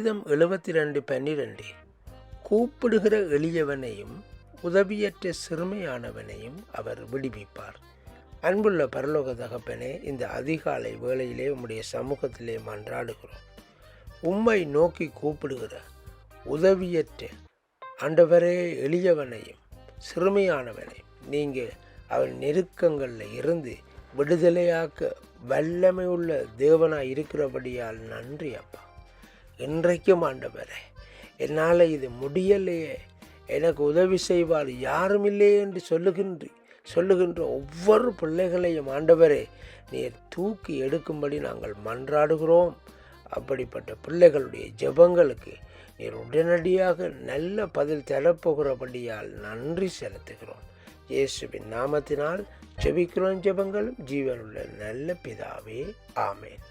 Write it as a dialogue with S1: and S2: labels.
S1: இதம் எழுபத்தி ரெண்டு பன்னிரெண்டு. கூப்பிடுகிற எளியவனையும் உதவியற்ற சிறுமையானவனையும் அவர் விடுவிப்பார். அன்புள்ள பரலோக தகப்பனே இந்த அதிகாலை வேளையிலே உம்முடைய சமூகத்திலே மன்றாடுகிறோம். உம்மை நோக்கி கூப்பிடுகிற உதவியற்ற ஆண்டவரே எளியவனையும் சிறுமையானவனையும் நீங்கள் அவன் நெருக்கங்களில் இருந்து விடுதலையாக்க வல்லமை உள்ள இருக்கிறபடியால் நன்றி அப்பா. இன்றைக்கும் ஆண்டவரே என்னால் இது முடியலையே. எனக்கு உதவி செய்வார் யாரும் இல்லையே என்று சொல்லுகின்ற சொல்லுகின்ற ஒவ்வொரு பிள்ளைகளையும் ஆண்டவரே நீர் தூக்கி எடுக்கும்படி நாங்கள் மன்றாடுகிறோம். அப்படிப்பட்ட பிள்ளைகளுடைய ஜெபங்களுக்கு நீர் உடனடியாக நல்ல பதில் தரப்போகிறபடியால் நன்றி செலுத்துகிறோம். இயேசுவின் நாமத்தினால் ஜெபிக்கிறோம் ஜெபங்களும் ஜீவனுள்ள நல்ல பிதாவே ஆமேன்.